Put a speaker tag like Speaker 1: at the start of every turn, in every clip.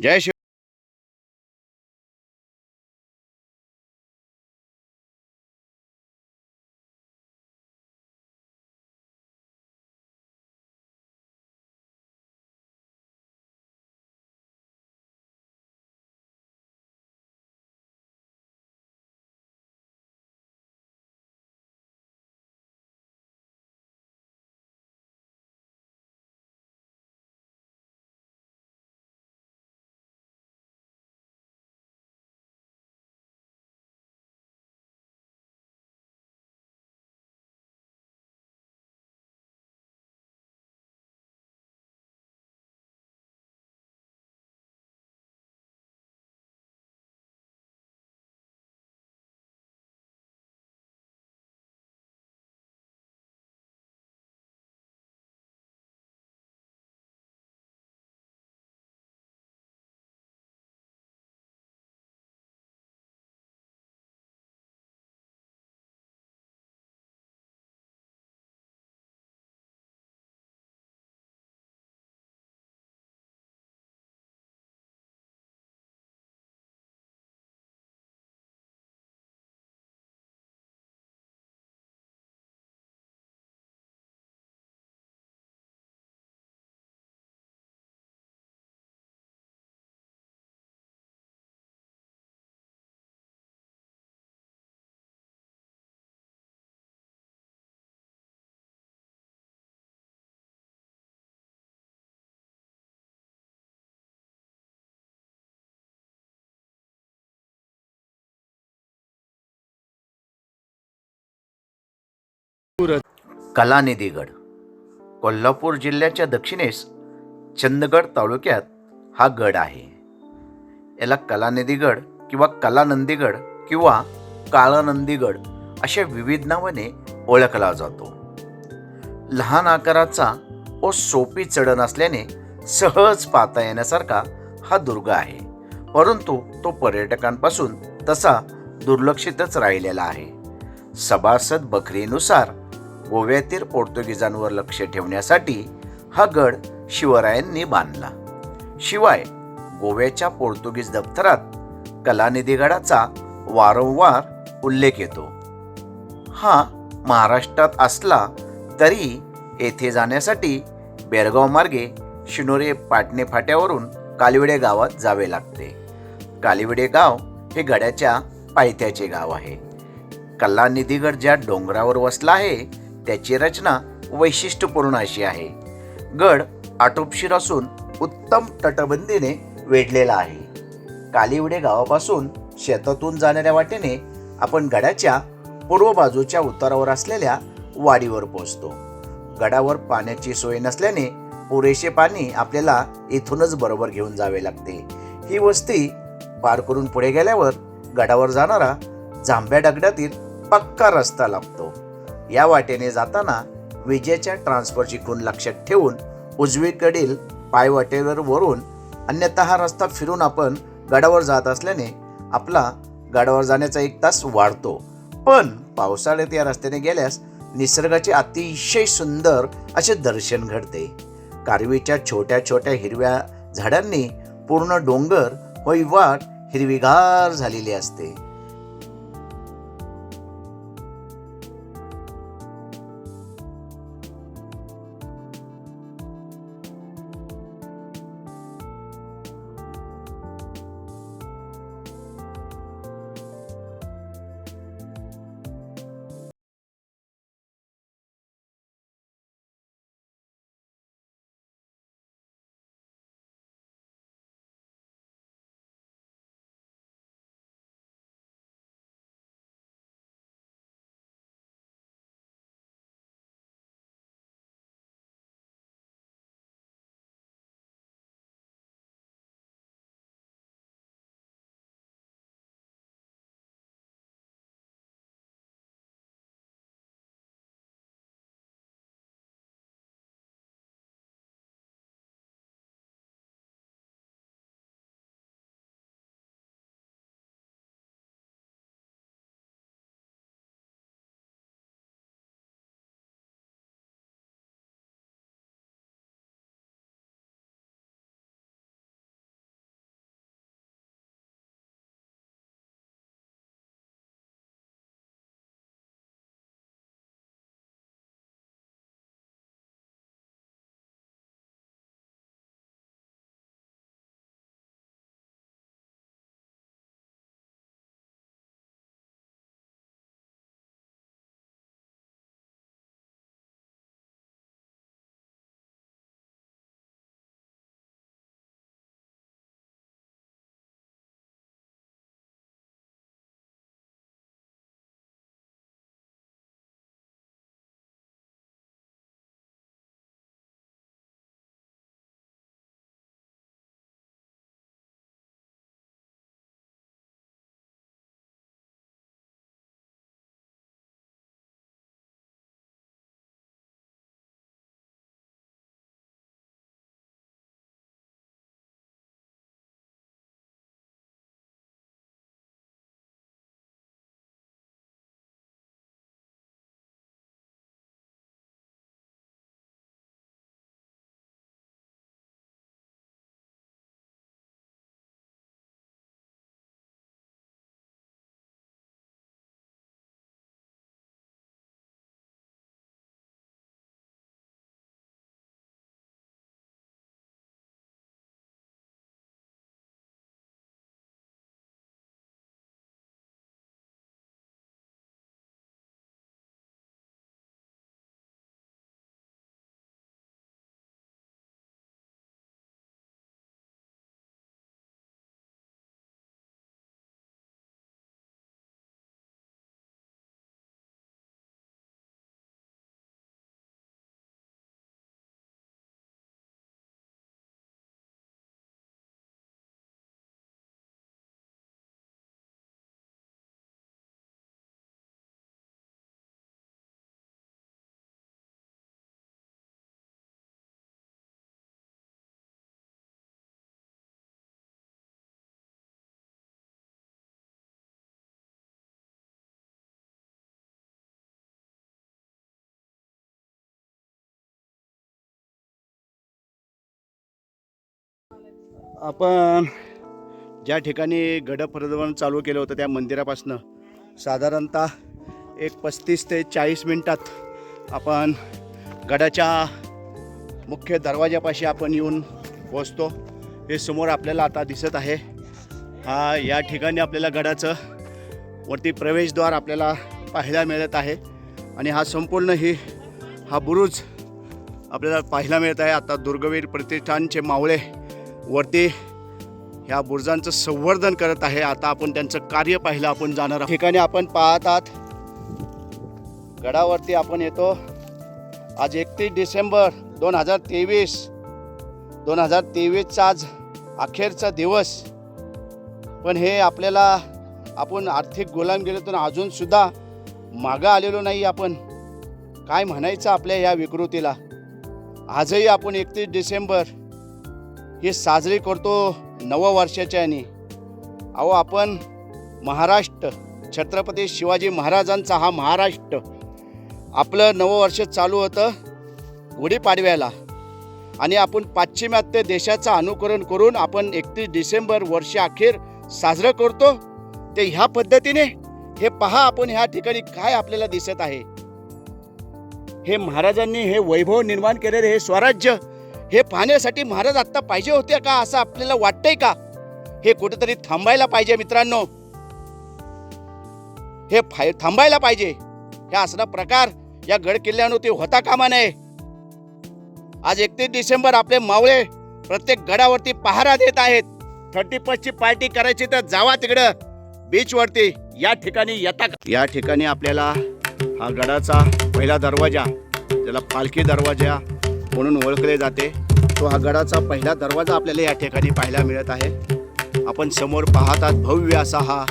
Speaker 1: जय
Speaker 2: कलानिधीगड कोल्हापूर जिल्ह्याच्या दक्षिणेस चंदगड तालुक्यात हा गड आहे. याला कलानिधीगड किंवा कलानंदीगड किंवा काळानंदीगड अशा विविध नावाने ओळखला जातो. लहान आकाराचा व सोपी चढण असल्याने सहज पाहता येण्यासारखा हा दुर्ग आहे. परंतु तो पर्यटकांपासून तसा दुर्लक्षितच राहिलेला आहे. सभासद बकरीनुसार गोव्यातील पोर्तुगीजांवर लक्ष ठेवण्यासाठी हा गड शिवरायांनी बांधला. शिवाय गोव्याच्या पोर्तुगीज दप्तरात कलानिधीगडाचा वारंवार उल्लेख येतो. हा महाराष्ट्रात असला तरी येथे जाण्यासाठी बेळगाव मार्गे शिनोरे पाटणे फाट्यावरून कालिवडे गावात जावे लागते. कालिवडे गाव हे गडाच्या पायथ्याचे गाव आहे. कलानिधीगड ज्या डोंगरावर वसला आहे त्याची रचना वैशिष्ट्यपूर्ण अशी आहे. गड आटोपशीर असून उत्तम तटबंदीने वेढलेला आहे. कालिवडे गावापासून शेतातून जाणाऱ्या वाटेने आपण गडाच्या पूर्व बाजूच्या उतारावर असलेल्या वाडीवर पोहोचतो. गडावर पाण्याची सोय नसल्याने पुरेसे पाणी आपल्याला इथूनच बरोबर घेऊन जावे लागते. ही वस्ती पार करून पुढे गेल्यावर गडावर जाणारा जांभ्या डगड्यातील पक्का रस्ता लागतो. या वाटेने जाताना विजेच्या ट्रान्सफरची खूण लक्षात ठेवून उजवीकडील पायवाटेवर वरून अन्यथा हा रस्ता फिरून आपण गडावर जात असल्याने आपला गडावर जाण्याचा एक तास वाढतो. पण पावसाळ्यात या रस्त्याने गेल्यास निसर्गाचे अतिशय सुंदर असे दर्शन घडते. कारवीच्या छोट्या छोट्या हिरव्या झाडांनी पूर्ण डोंगर व वाट हिरवीगार झालेली असते.
Speaker 1: आपण ज्या ठिकाणी गडप्रदमन चालू केलं होतं त्या मंदिरापासनं साधारणतः एक पस्तीस ते चाळीस मिनटात आपण गडाच्या मुख्य दरवाजापाशी आपण येऊन पोचतो हे समोर आपल्याला आता दिसत आहे. हा या ठिकाणी आपल्याला गडाचं वरती प्रवेशद्वार आपल्याला पाहायला मिळत आहे. आणि हा संपूर्ण ही हा बुरुज आपल्याला पाहायला मिळत आहे. आता दुर्गवीर प्रतिष्ठानचे मावळे वरती ह्या बुरुजांचं संवर्धन करत आहे. आता आपण त्यांचं कार्य पाहिलं आपण जाणार ठिकाणी आपण पाहत आहात. गडावरती आपण येतो. आज एकतीस डिसेंबर दोन हजार तेवीस. दोन हजार तेवीसचा आज अखेरचा दिवस. पण हे आपल्याला आपण आर्थिक गुलामगिरीतून अजूनसुद्धा मागं आलेलो नाही आपण. काय म्हणायचं आपल्या या विकृतीला? आजही आपण एकतीस डिसेंबर हे साजरे करतो नववर्षाच्या आणि अहो आपण महाराष्ट्र छत्रपती शिवाजी महाराजांचा हा महाराष्ट्र आपलं नववर्ष चालू होतं गुढीपाडव्याला. आणि आपण पाश्चिमात्य देशाचं अनुकरण करून आपण एकतीस डिसेंबर वर्ष अखेर साजरं करतो ते ह्या पद्धतीने हे पहा आपण ह्या ठिकाणी काय आपल्याला दिसत आहे. हे महाराजांनी हे वैभव निर्माण केलेले हे स्वराज्य हे पाहण्यासाठी महाराज आत्ता पाहिजे होते का असं आपल्याला वाटतंय का? हे कुठेतरी थांबायला पाहिजे मित्रांनो. हे फाय थांबायला पाहिजे. हे असला प्रकार या गड किल्ल्यावरती होता कामा नये. आज एकतीस डिसेंबर आपले मावळे प्रत्येक गडावरती पहारा देत आहेत. थर्टी फर्स्टची पार्टी करायची तर जावा तिकडं. बीचवरती या ठिकाणी येता का? या ठिकाणी आपल्याला हा गडाचा पहिला दरवाजा त्याला पालखी दरवाजा म्हणून ओळखले जाते. तो हा गडाचा पहिला दरवाजा आपल्याला या ठिकाणी पाहायला मिळत आहे. आपण समोर पाहतात भव्य असा हा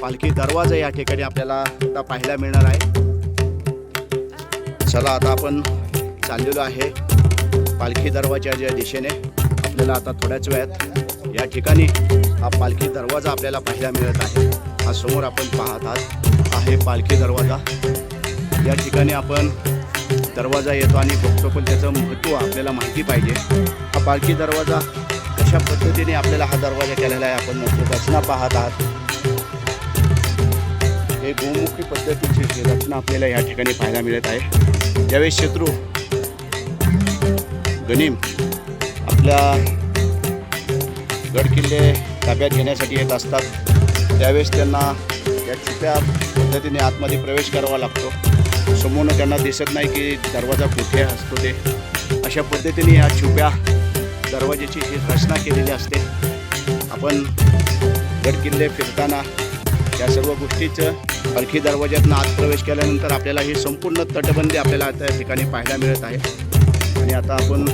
Speaker 1: पालखी दरवाजा या ठिकाणी आपल्याला आता पाहायला मिळणार आहे. चला आता आपण चाललेलो आहे पालखी दरवाजाच्या दिशेने. आपल्याला आता थोड्याच वेळात या ठिकाणी हा पालखी दरवाजा आपल्याला पाहायला मिळत आहे. हा समोर आपण पाहत आहात. आहे पालखी दरवाजा. या ठिकाणी आपण दरवाजा येतो आणि बघतो पण त्याचं महत्त्व आपल्याला माहिती पाहिजे. हा पालखी दरवाजा कशा पद्धतीने आपल्याला हा दरवाजा केलेला आहे आपण नंतर रचना पाहत आहात. हे गोमुखी पद्धतीची रचना आपल्याला या ठिकाणी पाहायला मिळत आहे. ज्यावेळेस शत्रू गनिम आपल्या गडकिल्ले ताब्यात घेण्यासाठी येत असतात त्यावेळेस त्यांना या छुप्या पद्धतीने आतमध्ये प्रवेश करावा लागतो. समोरनं त्यांना दिसत नाही की दरवाजा कुठे असतो ते. अशा पद्धतीने या छुप्या दरवाजाची ही रचना केलेली असते आपण गडकिल्ले फिरताना या सर्व गोष्टीचं पालखी दरवाज्यातनं आत प्रवेश केल्यानंतर आपल्याला ही संपूर्ण तटबंदी आपल्याला त्या ठिकाणी पाहायला मिळत आहे. आणि आता आपण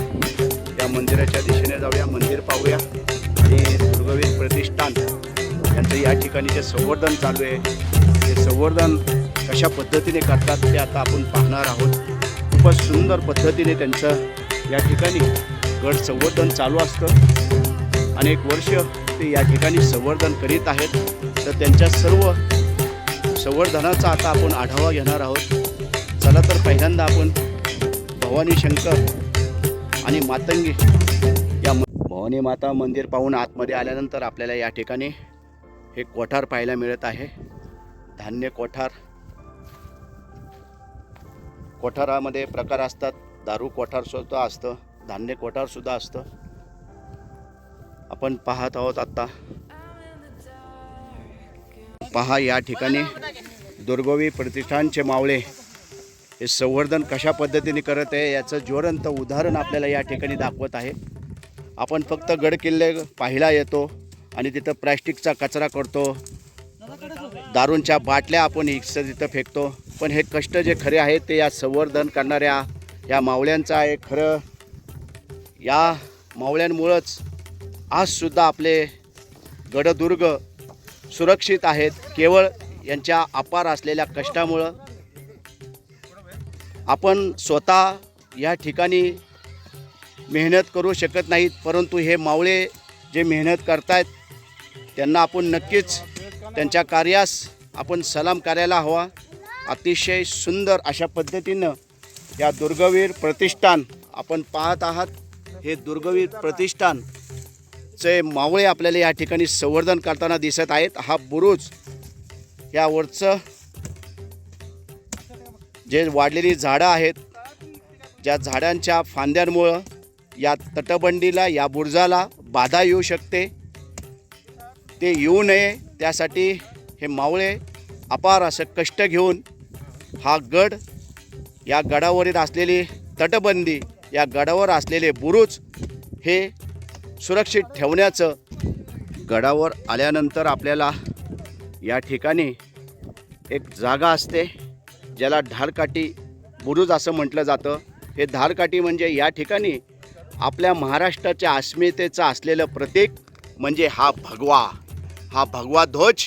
Speaker 1: या मंदिराच्या दिशेने जाऊया मंदिर पाहूया. आणि दुर्गवीर प्रतिष्ठान यांचं या ठिकाणी जे संवर्धन चालू आहे. ते संवर्धन कशा पद्धतीने करतात ते आता आपण पाहणार आहोत. खूपच सुंदर पद्धतीने त्यांचं या ठिकाणी गड संवर्धन चालू असतं. अनेक वर्ष ते या ठिकाणी संवर्धन करीत आहेत. तर त्यांच्या सर्व संवर्धनाचा आता आपण आढावा घेणार आहोत. चला तर पहिल्यांदा आपण भवानी शंकर आणि मातंगी या म- भवानी माता मंदिर पाहून आतमध्ये आल्यानंतर आपल्याला या ठिकाणी हे कोठार पाहायला मिळत आहे. धान्य कोठार कोठारामध्ये प्रकार असतात. दारू कोठारसुद्धा असतं. धान्य कोठारसुद्धा असतं. आपण पाहत आहोत आत्ता. पहा या ठिकाणी दुर्गोवी प्रतिष्ठानचे मावळे हे संवर्धन कशा पद्धतीने करत आहे याचं ज्वलंत उदाहरण आपल्याला या ठिकाणी दाखवत आहे. आपण फक्त गड किल्ले पाहायला येतो आणि तिथं प्लॅस्टिकचा कचरा करतो. दारूंच्या बाटल्या आपण इथं तिथं फेकतो. पण हे कष्ट जे खरे आहेत ते या संवर्धन करणाऱ्या या मावळ्यांचं आहे खरं या मावळ्यांमुळंच आजसुद्धा आपले गडदुर्ग सुरक्षित आहेत. केवळ यांच्या अपार असलेल्या कष्टामुळं. आपण स्वतः या ठिकाणी मेहनत करू शकत नाहीत परंतु हे मावळे जे मेहनत करतायत त्यांना आपण नक्कीच त्यांच्या कार्यास आपण सलाम करायला हवा. अतिशय सुंदर अशा पद्धतीनं या दुर्गवीर प्रतिष्ठान आपण पाहत आहात. हे दुर्गवीर प्रतिष्ठान चे मावळे आपल्याला या ठिकाणी संवर्धन करताना दिसत आहेत. हा बुरुज यावरचं जे वाढलेली झाडं आहेत ज्या झाडांच्या फांद्यांमुळं या तटबंदीला या बुरुजाला बाधा येऊ शकते. ते येऊ नये त्यासाठी हे मावळे अपार असं कष्ट घेऊन हा गड या गडावरील असलेली तटबंदी या गडावर असलेले बुरुज हे सुरक्षित ठेवण्याचं गडावर आल्यानंतर आपल्याला या ठिकाणी एक जागा असते ज्याला ढालकाठी बुरुज असं म्हटलं जातं. हे धारकाठी म्हणजे या ठिकाणी आपल्या महाराष्ट्राच्या अस्मितेचं असलेलं प्रतीक म्हणजे हा भगवा. हा भगवा ध्वज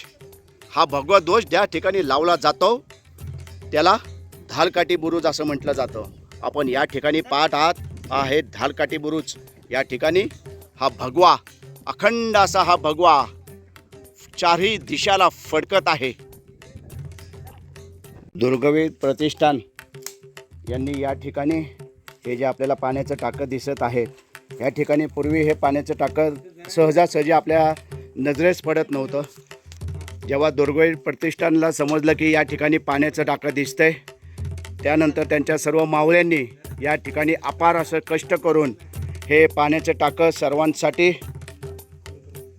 Speaker 1: हा भगवा ध्वज त्या ठिकाणी लावला जातो त्याला धालकाठी बुरुज असं म्हटलं जातं. आपण या ठिकाणी पाहत आहात आहे धालकाठी बुरुज. या ठिकाणी हा भगवा अखंड असा हा भगवा चारही दिशाला फडकत आहे. दुर्गवीर प्रतिष्ठान यांनी या ठिकाणी हे जे आपल्याला पाण्याचं टाकं दिसत आहे या ठिकाणी पूर्वी हे पाण्याचं टाकं सहजासहजी आपल्या नजरेस पडत नव्हतं. जेव्हा दुर्गवीर प्रतिष्ठानला समजलं की या ठिकाणी पाण्याचं टाकं दिसतंय त्यानंतर त्यांच्या सर्व मावळ्यांनी या ठिकाणी अपार असं कष्ट करून हे पाण्याचं टाकं सर्वांसाठी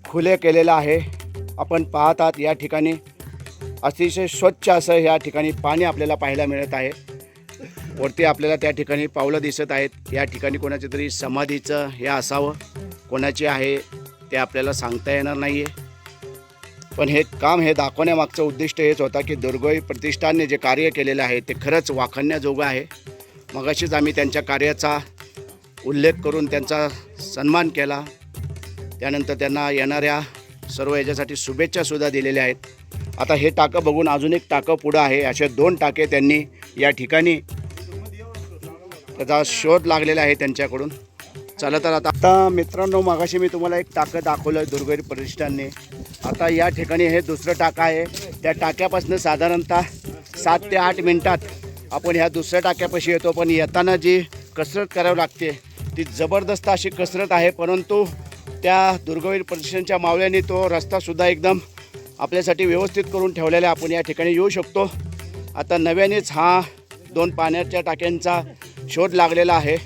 Speaker 1: खुले केलेलं आहे. आपण पाहत आहात या ठिकाणी अतिशय स्वच्छ असं या ठिकाणी पाणी आपल्याला पाहायला मिळत आहे. वरती आपल्याला त्या ठिकाणी पावलं दिसत आहेत. या ठिकाणी कोणाच्या तरी समाधीचं हे असावं. कोणाचे आहे ते आपल्याला सांगता येणार नाही आहे पण हे काम हे दाखवण्यामागचं उद्दिष्ट हेच होता की दुर्गोई प्रतिष्ठानने जे कार्य केलेलं आहे ते खरंच वाखण्याजोगं आहे. मगाशीच आम्ही त्यांच्या कार्याचा उल्लेख करून त्यांचा सन्मान केला. त्यानंतर त्यांना येणाऱ्या सर्व याच्यासाठी शुभेच्छासुद्धा दिलेल्या आहेत. आता हे टाकं बघून अजून एक टाकं पुढं आहे. असे दोन टाके त्यांनी या ठिकाणी त्याचा शोध लागलेला आहे त्यांच्याकडून. चला तर आता आता मित्रांनो मागाशी मी तुम्हाला एक टाकं दाखवलं दुर्गरी प्रतिष्ठानने. आता या ठिकाणी हे दुसरं टाकं आहे. त्या टाक्यापासून साधारणतः सात ते आठ मिनटात आपण ह्या दुसऱ्या टाक्यापाशी येतो. पण येताना जी कसरत करावी लागते ती जबरदस्त अशी कसरत आहे. परंतु त्या दुर्गवीर प्रतिष्ठानच्या मावळ्यांनी तो रस्तासुद्धा एकदम आपल्यासाठी व्यवस्थित करून ठेवलेला आहे. आपण या ठिकाणी येऊ शकतो. आता नव्यानेच हा दोन पाण्याच्या टाक्यांचा शोध लागलेला आहे.